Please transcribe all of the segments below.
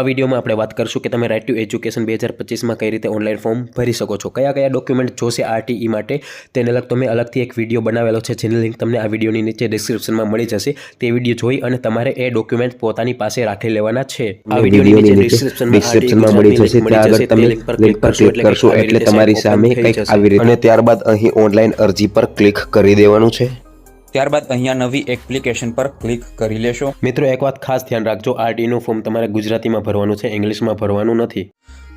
આ વિડીયોમાં આપણે વાત કરશું કે તમે રાઇટ ટુ એજ્યુકેશન બે હજાર પચીસમાં કઈ રીતે ઓનલાઈન ફોર્મ ભરી શકો છો. કયા કયા ડોક્યુમેન્ટ જોશે આરટીઈ માટે તેને લગતો મેં અલગથી એક વીડિયો બનાવેલો છે જેની લિંક તમને આ વિડીયોની નીચે ડિસ્ક્રિપ્શનમાં મળી જશે. તે વીડિયો જોઈ અને તમારે એ ડોક્યુમેન્ટ પોતાની પાસે રાખી લેવાના છે. આ વિડીયોની નીચે ડિસ્ક્રિપ્શનમાં ડિસ્ક્રિપ્શનમાં મળી જશે. ત્યાં આગળ તમે લિંક પર ક્લિક કરશો એટલે તમારી સામે કંઈક આવી રીતે અને ત્યારબાદ અહીં ઓનલાઈન અરજી પર ક્લિક કરી દેવાનું છે. ત્યારબાદ અહીંયા નવી એપ્લિકેશન પર ક્લિક કરી લેશો. મિત્રો એક વાત ખાસ ધ્યાન રાખજો આરટીનું ફોર્મ તમારે ગુજરાતીમાં ભરવાનું છે ઇંગ્લિશમાં ભરવાનું નથી.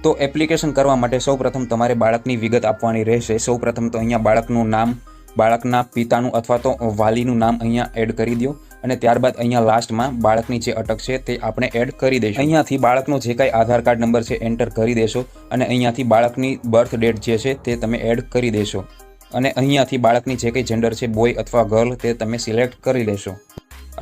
તો એપ્લિકેશન કરવા માટે સૌપ્રથમ તમારે બાળકની વિગત આપવાની રહેશે. સૌપ્રથમ તો અહીંયા બાળકનું નામ બાળકના પિતાનું અથવા તો વાલીનું નામ અહીંયા એડ કરી દો અને ત્યારબાદ અહીંયા લાસ્ટમાં બાળકની જે અટક છે તે આપણે એડ કરી દઈશું. અહીંયાથી બાળકનો જે કાંઈ આધાર કાર્ડ નંબર છે એન્ટર કરી દેશો અને અહીંયાથી બાળકની બર્થ ડેટ જે છે તે તમે એડ કરી દેશો. અને અહીંયાથી બાળકની જે કંઈ જેન્ડર છે બોય અથવા ગર્લ તે તમે સિલેક્ટ કરી લેશો.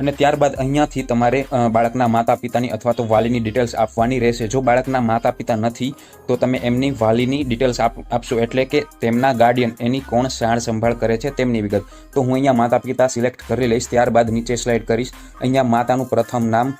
અને ત્યારબાદ અહીંયાથી તમારે બાળકના માતા પિતાની અથવા તો વાલીની ડિટેલ્સ આપવાની રહેશે. જો બાળકના માતા પિતા નથી, તો તમે એમની વાલીની ડિટેલ્સ આપ, આપશો. એટલે કે તેમના ગાર્ડિયન એની કોણ સાર સંભાળ કરે છે તેમની વિગત. તો હું અહીંયા માતા પિતા સિલેક્ટ કરી લઈશ. ત્યારબાદ નીચે સ્લાઇડ કરીશ. અહીંયા માતાનું પ્રથમ નામ,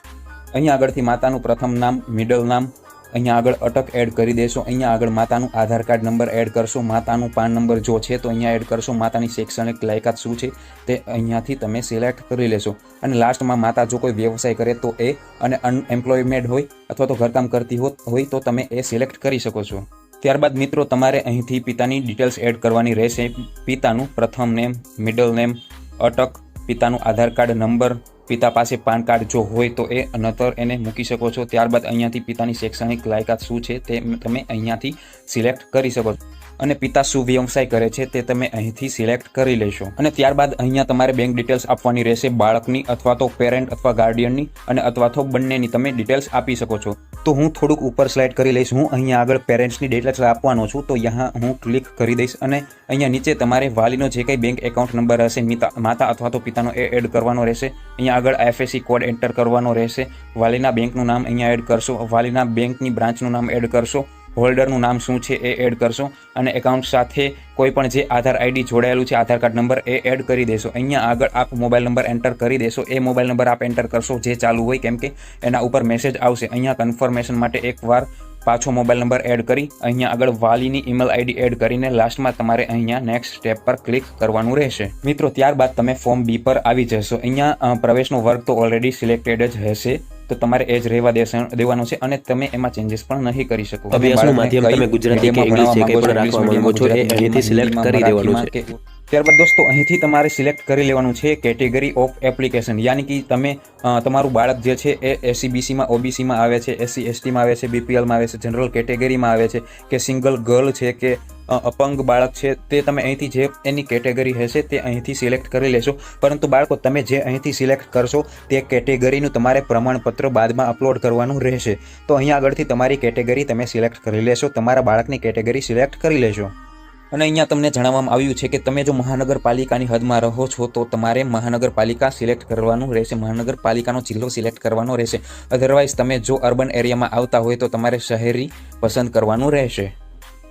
અહીંયા આગળથી માતાનું પ્રથમ નામ મિડલ નામ અહીંયા આગળ અટક એડ કરી દેશો. અહીંયા આગળ માતાનું આધાર કાર્ડ નંબર એડ કરશો. માતાનું પાન નંબર જો છે તો અહીંયા એડ કરશો. માતાની શૈક્ષણિક લાયકાત શું છે તે અહીંયાથી તમે સિલેક્ટ કરી લેશો. અને લાસ્ટમાં માતા જો કોઈ વ્યવસાય કરે તો એ અને અનએમ્પ્લોયમેન્ટ હોય અથવા તો ઘરકામ કરતી હોય તો તમે એ સિલેક્ટ કરી શકો છો. ત્યારબાદ મિત્રો, તમારે અહીંથી પિતાની ડિટેલ્સ એડ કરવાની રહેશે. પિતાનું પ્રથમ નેમ મિડલ નેમ અટક, પિતાનું આધાર કાર્ડ નંબર પિતા પાસે પાન કાર્ડ જો હોય તો એ નતર એને મૂકી શકો છો. ત્યારબાદ અહીંયાથી પિતાની શૈક્ષણિક લાયકાત શું છે તે તમે અહીંયાથી સિલેક્ટ કરી શકો છો. અને પિતા શું વ્યવસાય કરે છે તે તમે અહીંથી સિલેક્ટ કરી લેશો. અને ત્યારબાદ અહીંયા તમારે બેંક ડિટેલ્સ આપવાની રહેશે બાળકની અથવા તો પેરેન્ટ અથવા ગાર્ડિયનની અને અથવા તો બંનેની તમે ડિટેલ્સ આપી શકો છો. તો હું થોડુંક ઉપર સ્લાઇડ કરી લઈશ. હું અહીંયા આગળ પેરેન્ટ્સની ડિટેલ્સ આપવાનો છું. તો અહીંયા હું ક્લિક કરી દઈશ અને અહીંયા નીચે તમારે વાલીનો જે કંઈ બેંક એકાઉન્ટ નંબર હશે, મિતા અથવા તો પિતાનો એ એડ કરવાનો રહેશે. અહીંયા આગળ આઈએફએસસી કોડ એન્ટર કરવાનો રહેશે. વાલીના બેંકનું નામ અહીંયા એડ કરશો. વાલીના બેંકની બ્રાન્ચનું નામ એડ કરશો. હોલ્ડરનું નામ શું છે એ એડ કરશો અને એકાઉન્ટ સાથે કોઈ પણ જે આધાર આઈડી જોડાયેલું છે, આધાર કાર્ડ નંબર એ એડ કરી દેશો. અહીંયા આગળ આપ મોબાઈલ નંબર એન્ટર કરી દેશો. એ મોબાઈલ નંબર આપ એન્ટર કરશો જે ચાલુ હોય કેમ કે એના ઉપર મેસેજ આવશે. અહીંયા કન્ફર્મેશન માટે એકવાર પાછો મોબાઈલ નંબર એડ કરી, અહીંયા આગળ વાલીની ઈમેલ આઈડી એડ કરીને લાસ્ટમાં તમારે અહીંયા નેક્સ્ટ સ્ટેપ પર ક્લિક કરવાનું રહેશે. મિત્રો, ત્યારબાદ તમે ફોર્મ બી પર આવી જશો. અહીંયા પ્રવેશનો વર્ગ તો ઓલરેડી સિલેક્ટેડ જ હશે. તો તમારે એ જ રહેવા દેવાનું છે અને તમે એમાં ચેન્જીસ પણ નહીં કરી શકો. અભ્યાસનું માધ્યમ તમે ગુજરાતી કે ઇંગ્લિશ જે કંઈ પણ રાખવા માંગો છો, એ અહીંથી સિલેક્ટ કરી દેવાનું કે- ત્યારબાદ દોસ્તો, અહીંથી તમારે સિલેક્ટ કરી લેવાનું છે કેટેગરી ઓફ એપ્લિકેશન યાની કે તમે તમારું બાળક જે છે એ એસસીબીસીમાં ઓબીસીમાં આવે છે એસસી એસટીમાં આવે છે બીપીએલમાં આવે છે જનરલ કેટેગરીમાં આવે છે, કે સિંગલ ગર્લ છે કે અપંગ બાળક છે, તે તમે અહીંથી જે એની કેટેગરી હશે તે અહીંથી સિલેક્ટ કરી લેશો. પરંતુ બાળકો, તમે જે અહીંથી સિલેક્ટ કરશો તે કેટેગરીનું તમારે પ્રમાણપત્ર બાદમાં અપલોડ કરવાનું રહેશે. તો અહીં આગળથી તમારી કેટેગરી તમે સિલેક્ટ કરી લેશો, તમારા બાળકની કેટેગરી સિલેક્ટ કરી લેશો. અને અહીંયા તમને જણાવવામાં આવ્યું છે કે તમે જો મહાનગરપાલિકાની હદમાં રહો છો, તો તમારે મહાનગરપાલિકા સિલેક્ટ કરવાનું રહેશે, મહાનગરપાલિકાનો જિલ્લો સિલેક્ટ કરવાનો રહેશે. અધરવાઇઝ તમે જો અર્બન એરિયામાં આવતા હોય, તો તમારે શહેરી પસંદ કરવાનું રહેશે.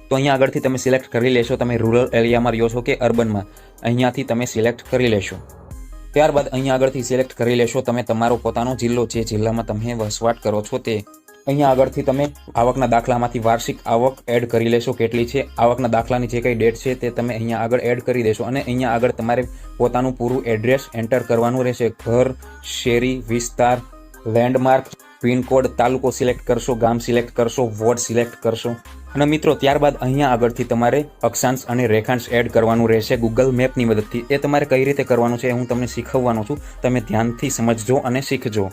તો અહીંયા આગળથી તમે સિલેક્ટ કરી લેશો, તમે રૂરલ એરિયામાં રહ્યો છો કે અર્બનમાં, અહીંયાથી તમે સિલેક્ટ કરી લેશો. ત્યારબાદ અહીંયા આગળથી સિલેક્ટ કરી લેશો, તમે તમારો પોતાનો જિલ્લો જે જિલ્લામાં તમે વસવાટ કરો છો તે અહીંયા આગળથી તમે આવકના દાખલામાંથી વાર્ષિક આવક એડ કરી લેશો. કેટલી છે? આવકના દાખલાની જે કંઈ ડેટ છે તે તમે અહીંયા આગળ એડ કરી દેશો અને અહીંયા આગળ તમારે પોતાનું પૂરું એડ્રેસ એન્ટર કરવાનું રહેશે. ઘર, શેરી, વિસ્તાર લેન્ડમાર્ક પિનકોડ તાલુકો સિલેક્ટ કરશો, ગામ સિલેક્ટ કરશો, વોર્ડ સિલેક્ટ કરશો. અને મિત્રો, ત્યારબાદ અહીંયા આગળથી તમારે અક્ષાંશ અને રેખાંશ એડ કરવાનું રહેશે. ગૂગલ મેપની મદદથી. એ તમારે કઈ રીતે કરવાનું છે હું તમને શીખવવાનો છું. તમે ધ્યાનથી સમજજો અને શીખજો.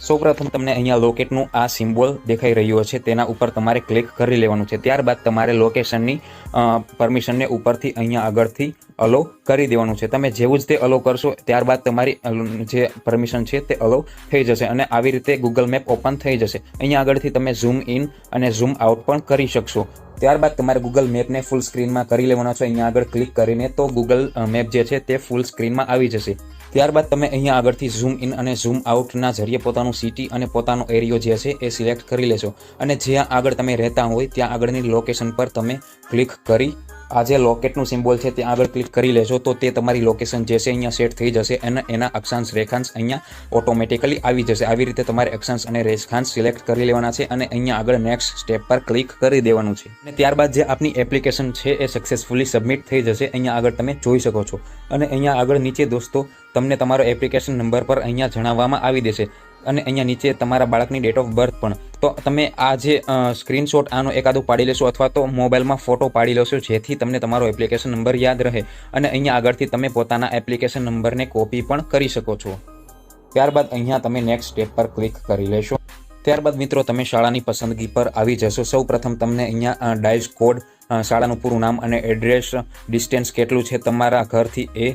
સૌપ્રથમ તમને અહીંયા લોકેટનું આ સિમ્બોલ દેખાઈ રહ્યો છે તેના ઉપર તમારે ક્લિક કરી લેવાનું છે. ત્યારબાદ તમારે લોકેશનની પરમિશનને ઉપરથી અહીંયા આગળથી અલો કરી દેવાનું છે. તમે જેવું જ તે અલો કરશો, ત્યારબાદ તમારી જે પરમિશન છે તે અલો થઈ જશે અને આવી રીતે ગૂગલ મેપ ઓપન થઈ જશે. અહીંયા આગળથી તમે ઝૂમ ઇન અને ઝૂમ આઉટ પણ કરી શકશો. ત્યારબાદ તમારે ગૂગલ મેપને ફૂલ સ્ક્રીનમાં કરી લેવાનો છે. અહીંયા આગળ ક્લિક કરીને તો ગૂગલ મેપ જે છે તે ફૂલ સ્ક્રીનમાં આવી જશે. ત્યારબાદ તમે અહીંયા આગળથી ઝૂમ ઇન અને ઝૂમ આઉટના જરીએ પોતાનું સિટી અને પોતાનો એરિયો જે છે એ સિલેક્ટ કરી લેશો. અને જ્યાં આગળ તમે રહેતા હોય, ત્યાં આગળની લોકેશન પર તમે ક્લિક કરી આ જે લોકેટનું સિમ્બોલ છે ત્યાં આગળ ક્લિક કરી લેશો તો તે તમારી લોકેશન જે છે અહીંયા સેટ થઈ જશે અને એના અક્ષાંશ રેખાંશ અહીંયા ઓટોમેટિકલી આવી જશે. આવી રીતે તમારે અક્ષાંશ અને રેખાંશ સિલેક્ટ કરી લેવાના છે અને અહીંયા આગળ નેક્સ્ટ સ્ટેપ પર ક્લિક કરી દેવાનું છે. અને ત્યારબાદ જે આપની એપ્લિકેશન છે એ સક્સેસફુલી સબમિટ થઈ જશે. અહીંયા આગળ તમે જોઈ શકો છો. અને અહીંયા આગળ નીચે દોસ્તો, તમને તમારો એપ્લિકેશન નંબર પર અહીંયા જણાવવામાં આવી દેશે. અને અહીંયા નીચે તમારા બાળકની ડેટ ઓફ બર્થ પણ. તો તમે આ જે સ્ક્રીનશોટ આનો એકાદું પાડી લેશો અથવા તો મોબાઈલમાં ફોટો પાડી લેશો, જેથી તમને તમારો એપ્લિકેશન નંબર યાદ રહે. અને અહીંયા આગળથી તમે પોતાના એપ્લિકેશન નંબરને કોપી પણ કરી શકો છો. ત્યારબાદ અહીંયા તમે નેક્સ્ટ સ્ટેપ પર ક્લિક કરી લેશો. ત્યારબાદ મિત્રો, તમે શાળાની પસંદગી પર આવી જશો. સૌ પ્રથમ તમને અહીંયા ડાયસ કોડ શાળાનું પૂરું નામ અને એડ્રેસ ડિસ્ટન્સ કેટલું છે તમારા ઘરથી એ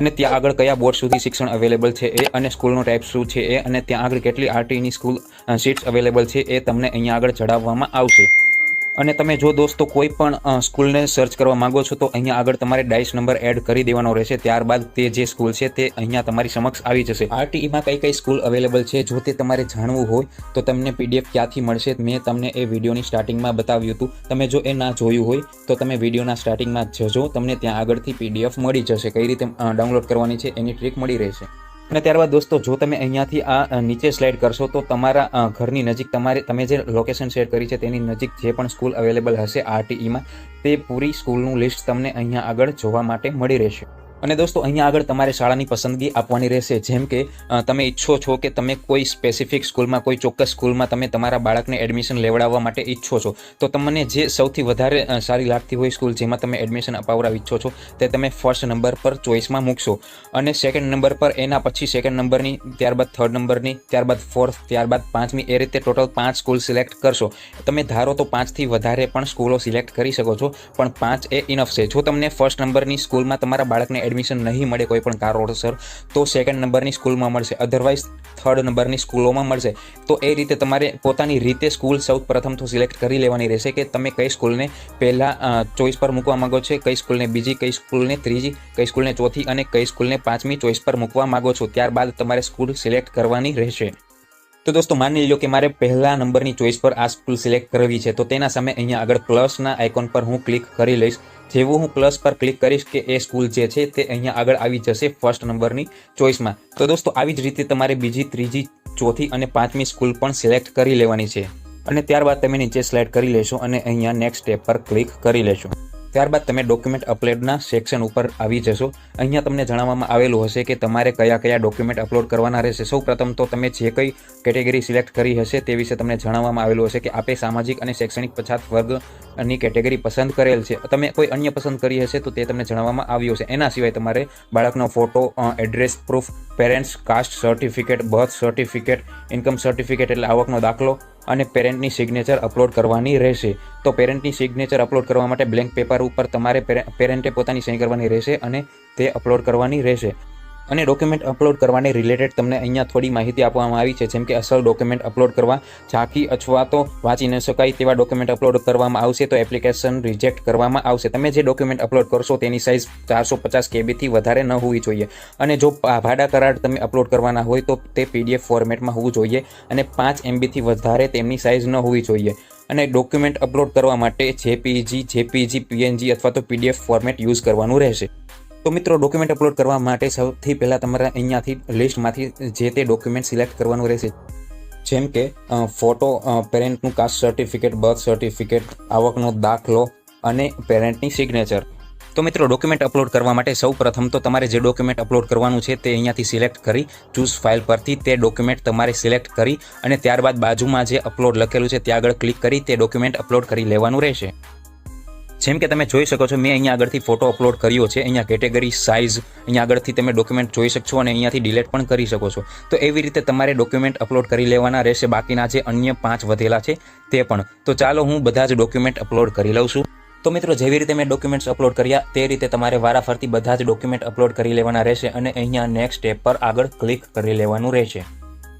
અને ત્યાં આગળ કયા બોર્ડ સુધી શિક્ષણ અવેલેબલ છે એ અને સ્કૂલનો ટાઈપ શું છે એ અને ત્યાં આગળ કેટલી આરટીની સ્કૂલ સીટ્સ અવેલેબલ છે એ તમને અહીંયા આગળ જણાવવામાં આવશે. અને તમે જો દોસ્તો કોઈ પણ સ્કૂલને સર્ચ કરવા માંગો છો, તો અહીંયા આગળ તમારે ડાઇસ નંબર એડ કરી દેવાનો રહેશે. ત્યારબાદ તે જે સ્કૂલ છે, તે અહીંયા તમારી સમક્ષ આવી જશે. આરટીઈમાં કઈ કઈ સ્કૂલ અવેલેબલ છે, જો તે તમારે જાણવું હોય, તો તમને પીડીએફ ક્યાંથી મળશે, મેં તમને એ વિડીયોની સ્ટાર્ટિંગમાં બતાવ્યું હતું. તમે જો એ ના જોયું હોય, તો તમે વિડીયોના સ્ટાર્ટિંગમાં જજો. તમને ત્યાં આગળથી પીડીએફ મળી જશે. કઈ રીતે ડાઉનલોડ કરવાની છે, એની ટ્રીક મળી રહેશે. અને ત્યારબાદ દોસ્તો, જો તમે અહીંયાથી આ નીચે સ્લાઇડ કરશો, તો તમારા ઘરની નજીક તમારે, તમે જે લોકેશન શેર કરી છે તેની નજીક જે પણ સ્કૂલ અવેલેબલ હશે આરટીઈમાં તે પૂરી સ્કૂલનું લિસ્ટ તમને અહીંયા આગળ જોવા માટે મળી રહેશે. અને દોસ્તો, અહીંયા આગળ તમારે શાળાની પસંદગી આપવાની રહેશે, જેમ કે તમે ઈચ્છો છો કે તમે કોઈ સ્પેસિફિક સ્કૂલમાં કોઈ ચોક્કસ સ્કૂલમાં તમે તમારા બાળકને એડમિશન લેવડાવવા માટે ઈચ્છો છો. તો તમને જે સૌથી વધારે સારી લાગતી હોય સ્કૂલ જેમાં તમે એડમિશન અપાવવા ઈચ્છો છો, તે તમે ફર્સ્ટ નંબર પર ચોઈસમાં મૂકશો. અને સેકન્ડ નંબર પર, એના પછી સેકન્ડ નંબરની ત્યારબાદ થર્ડ નંબરની ત્યારબાદ ફોર્થ ત્યારબાદ પાંચમી, એ રીતે ટોટલ પાંચ સ્કૂલ સિલેક્ટ કરશો. તમે ધારો તો પાંચથી વધારે પણ સ્કૂલો સિલેક્ટ કરી શકો છો, પણ પાંચ એ ઇનફ છે. જો તમને ફર્સ્ટ નંબરની સ્કૂલમાં તમારા બાળકને એડમિશન નહીં મળે કોઈ પણ કારણોસર તો સેકન્ડ નંબરની સ્કૂલમાં મળશે. અધરવાઇઝ થર્ડ નંબરની સ્કૂલોમાં મળશે. તો એ રીતે તમારે પોતાની રીતે સ્કૂલ સૌ પ્રથમ તો સિલેક્ટ કરી લેવાની રહેશે કે તમે કઈ સ્કૂલને પહેલાં ચોઈસ પર મૂકવા માંગો છો, કઈ સ્કૂલને બીજી, કઈ સ્કૂલને ત્રીજી, કઈ સ્કૂલને ચોથી અને કઈ સ્કૂલને પાંચમી ચોઈસ પર મૂકવા માગો છો. ત્યારબાદ તમારે સ્કૂલ સિલેક્ટ કરવાની રહેશે. તો દોસ્તો, માની લો કે મારે પહેલા નંબરની ચોઈસ પર આ સ્કૂલ સિલેક્ટ કરવી છે. તો તેના સામે અહીંયા આગળ પ્લસના આઇકોન પર હું ક્લિક કરી લઈશ. જેવું હું પ્લસ પર ક્લિક કરીશ કે એ સ્કૂલ જે છે તે અહીંયા આગળ આવી જશે ફર્સ્ટ નંબરની ચોઈસમાં તો દોસ્તો, આવી જ રીતે તમારે બીજી, ત્રીજી, ચોથી અને પાંચમી સ્કૂલ પણ સિલેક્ટ કરી લેવાની છે. અને ત્યારબાદ તમે નીચે સ્લાઇડ કરી લેશો અને અહીંયા નેક્સ્ટ સ્ટેપ પર ક્લિક કરી લેશો. ત્યારબાદ તમે ડોક્યુમેન્ટ અપલોડના સેક્શન ઉપર આવી જશો. અહીંયા તમને જણાવવામાં આવેલું હશે કે તમારે કયા કયા ડોક્યુમેન્ટ અપલોડ કરવાના રહેશે. સૌપ્રથમ તો તમે જે કઈ કેટેગરી સિલેક્ટ કરી હશે તે વિશે તમને જણાવવામાં આવેલું હશે કે આપે સામાજિક અને શૈક્ષણિક પછાત વર્ગની કેટેગરી પસંદ કરેલ છે. તમે કોઈ અન્ય પસંદ કરી હશે તો તે તમને જણાવવામાં આવ્યું હશે. એના સિવાય તમારે બાળકનો photo address proof parents caste certificate birth certificate income certificate એટલે આવકનો દાખલો અને પેરેન્ટની સિગ્નેચર અપલોડ કરવાની રહેશે. તો પેરેન્ટની સિગ્નેચર અપલોડ કરવા માટે બ્લેન્ક પેપર ઉપર તમારે પેરેન્ટે પોતાની સહી કરવાની રહેશે અને તે અપલોડ કરવાની રહેશે. અને ડોક્યુમેન્ટ અપલોડ કરવાને રિલેટેડ તમને અહીંયા થોડી માહિતી આપવામાં આવી છે, જેમ કે અસલ ડોક્યુમેન્ટ અપલોડ કરવા ઝાંખી અથવા તો વાંચી ન શકાય તેવા ડોક્યુમેન્ટ અપલોડ કરવામાં આવશે તો એપ્લિકેશન રિજેક્ટ કરવામાં આવશે. તમે જે ડોક્યુમેન્ટ અપલોડ કરશો તેની સાઇઝ ચારસો પચાસ કેબીથી વધારે ન હોવી જોઈએ. અને જો ભાડા કરાર તમે અપલોડ કરવાના હોય તો તે પીડીએફ ફોર્મેટમાં હોવું જોઈએ અને પાંચ એમબીથી વધારે તેમની સાઇઝ ન હોવી જોઈએ. અને ડોક્યુમેન્ટ અપલોડ કરવા માટે જેપીજી જેપીજી પીએનજી અથવા તો પીડીએફ ફોર્મેટ યુઝ કરવાનું રહેશે. તો મિત્રો ડોક્યુમેન્ટ અપલોડ કરવા માટે સૌથી પહેલાં તમારે અહીંયાથી લિસ્ટમાંથી જે તે ડોક્યુમેન્ટ સિલેક્ટ કરવાનું રહેશે. જેમ કે ફોટો પેરેન્ટનું કાસ્ટ સર્ટિફિકેટ બર્થ સર્ટિફિકેટ આવકનો દાખલો અને પેરેન્ટની સિગ્નેચર તો મિત્રો ડોક્યુમેન્ટ અપલોડ કરવા માટે સૌ પ્રથમ તો તમારે જે ડોક્યુમેન્ટ અપલોડ કરવાનું છે તે અહીંયાથી સિલેક્ટ કરી ચૂઝ ફાઇલ પરથી તે ડોક્યુમેન્ટ તમારે સિલેક્ટ કરી અને ત્યારબાદ બાજુમાં જે અપલોડ લખેલું છે ત્યાં આગળ ક્લિક કરી, તે ડોક્યુમેન્ટ અપલોડ કરી લેવાનું રહેશે. જેમ કે તમે જોઈ શકો છો, મેં અહીંયા આગળથી ફોટો અપલોડ કર્યો છે. અહીંયા કેટેગરી સાઇઝ અહીંયા આગળથી તમે ડોક્યુમેન્ટ જોઈ શકશો અને અહીંયાથી ડિલેટ પણ કરી શકો છો. તો એવી રીતે તમારે ડોક્યુમેન્ટ અપલોડ કરી લેવાના રહેશે. બાકીના જે અન્ય પાંચ વધેલા છે, તે પણ. તો ચાલો હું બધા જ ડોક્યુમેન્ટ અપલોડ કરી લઉં છું. તો મિત્રો, જેવી રીતે મેં ડોક્યુમેન્ટ્સ અપલોડ કર્યા, તે રીતે તમારે વારાફરતી બધા જ ડોક્યુમેન્ટ અપલોડ કરી લેવાના રહેશે અને અહીંયા નેક્સ્ટ સ્ટેપ પર આગળ ક્લિક કરી લેવાનું રહેશે.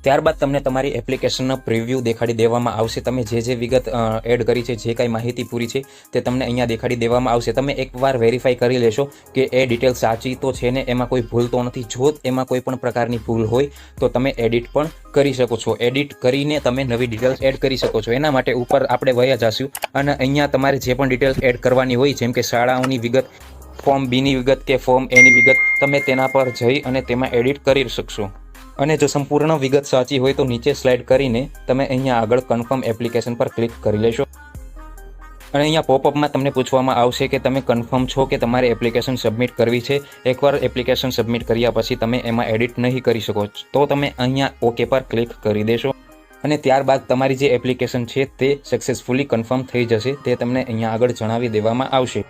ત્યારબાદ તમને તમારી એપ્લિકેશનનો પ્રિવ્યૂ દેખાડી દેવામાં આવશે. તમે જે જે વિગત એડ કરી છે, જે કાંઈ માહિતી પૂરી છે, તે તમને અહીંયા દેખાડી દેવામાં આવશે. તમે એકવાર વેરીફાઈ કરી લેશો કે એ ડિટેલ સાચી તો છે ને, એમાં કોઈ ભૂલ તો નથી. જો એમાં કોઈ પણ પ્રકારની ભૂલ હોય, તો તમે એડિટ પણ કરી શકો છો. એડિટ કરીને તમે નવી ડિટેલ્સ એડ કરી શકો છો. એના માટે ઉપર આપણે વયા જશું અને અહીંયા તમારે જે પણ ડિટેલ્સ એડ કરવાની હોય, જેમ કે શાળાઓની વિગત ફોર્મ બીની વિગત કે ફોર્મ એની વિગત, તમે તેના પર જઈ અને તેમાં એડિટ કરી શકશો. અને જો સંપૂર્ણ વિગત સાચી હોય તો નીચે સ્લાઇડ કરીને તમે અહીંયા આગળ કન્ફર્મ એપ્લિકેશન પર ક્લિક કરી લેશો. અને અહીંયા પોપઅપમાં તમને પૂછવામાં આવશે કે તમે કન્ફર્મ છો કે તમારે એપ્લિકેશન સબમિટ કરવી છે. એકવાર એપ્લિકેશન સબમિટ કર્યા પછી તમે એમાં એડિટ નહીં કરી શકો તો તમે અહીંયા ઓકે પર ક્લિક કરી દેશો. અને ત્યારબાદ તમારી જે એપ્લિકેશન છે તે સક્સેસફુલી કન્ફર્મ થઈ જશે તે તમને અહીંયા આગળ જણાવી દેવામાં આવશે.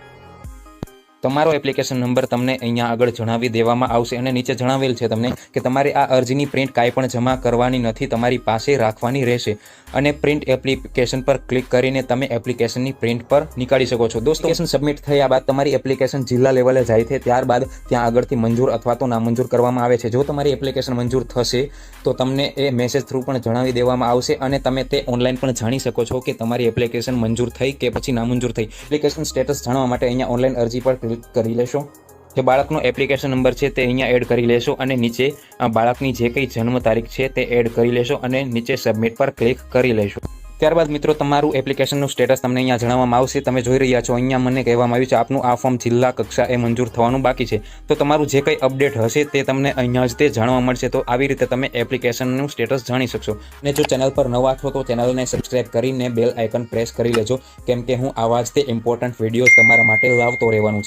તમારો એપ્લિકેશન નંબર તમને અહીંયા આગળ જણાવી દેવામાં આવશે અને નીચે જણાવેલ છે તમને કે તમારે આ અરજીની પ્રિન્ટ કાંઈ પણ જમા કરવાની નથી, તમારી પાસે રાખવાની રહેશે. અને પ્રિન્ટ એપ્લિકેશન પર ક્લિક કરીને તમે એપ્લિકેશનની પ્રિન્ટ પર નીકાળી શકો છો. દોસ્તો એપ્લિકેશન સબમિટ થયા બાદ તમારી એપ્લિકેશન જિલ્લા લેવલે જાય છે. ત્યારબાદ ત્યાં આગળથી મંજૂર અથવા તો નામંજૂર કરવામાં આવે છે. જો તમારી એપ્લિકેશન મંજૂર થશે, તો તમને એ મેસેજ થ્રુ પણ જણાવી દેવામાં આવશે અને તમે તે ઓનલાઈન પણ જાણી શકો છો કે તમારી એપ્લિકેશન મંજૂર થઈ કે પછી નામંજૂર થઈ. એપ્લિકેશન સ્ટેટસ જાણવા માટે અહીંયા ઓનલાઈન અરજી પર ક્લિક કરી લેશો. જે બાળકનો એપ્લિકેશન નંબર છે તે અહીંયા એડ કરી લેશો અને નીચે બાળકની જે કંઈ જન્મ તારીખ છે તે એડ કરી લેશો અને નીચે સબમિટ પર ક્લિક કરી લેશો. ત્યારબાદ મિત્રો તમારું એપ્લિકેશનનું સ્ટેટસ તમને અહીંયા જણાવવામાં આવશે. તમે જોઈ રહ્યા છો, અહીંયા મને કહેવામાં આવ્યું છે, આપનું આ ફોર્મ જિલ્લા કક્ષાએ મંજૂર થવાનું બાકી છે. તો તમારું જે કંઈ અપડેટ હશે તે તમને અહીંયા જ તે જાણવા મળશે. તો આવી રીતે તમે એપ્લિકેશનનું સ્ટેટસ જાણી શકશો. અને જો ચેનલ પર નવા છો, તો ચેનલને સબસ્ક્રાઇબ કરીને બેલ આઇકન પ્રેસ કરી લેજો. કેમ કે હું આવા જ તે ઇમ્પોર્ટન્ટ વિડીયોઝ તમારા માટે લાવતો રહેવાનું છું.